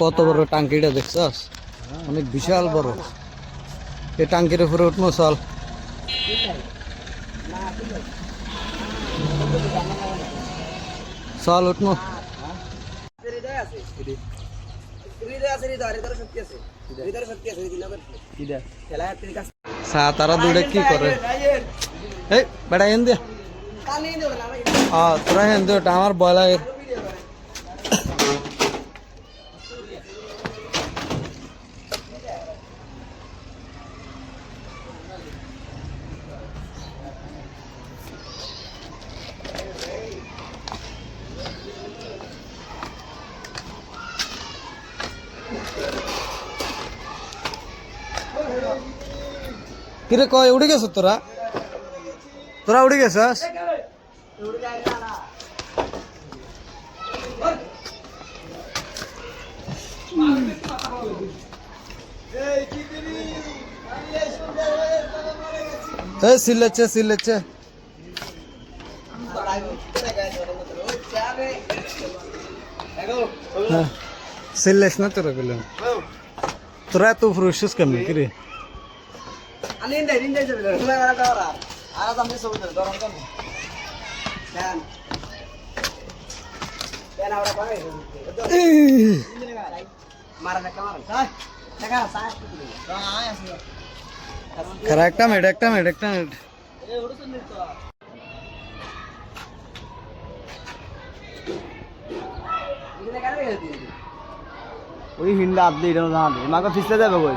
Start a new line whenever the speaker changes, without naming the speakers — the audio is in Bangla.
কত বড় টাঙ্কিটা দেখছস? অনেক বিশাল বড়। এই টাঙ্কির উপরে উঠবো চল। চল উঠবো। তারা দূরে কি করে? এই বেটা হেন দিয়া তোরা হেন দে আমার ভয় লাগে किरको उड़ी सर तुरा तुरा उड़ी सर सिल अच्छे सिल अच्छे सिल लेना तुरा बिल्कुल তোরা এত ফুরুষস কেমন? কিরে। একটা মিনিট একটা মিনিট একটা মিনিট
ওই হিন্ডা আপনি এটা না মাকে ফিসলে যাবে কই?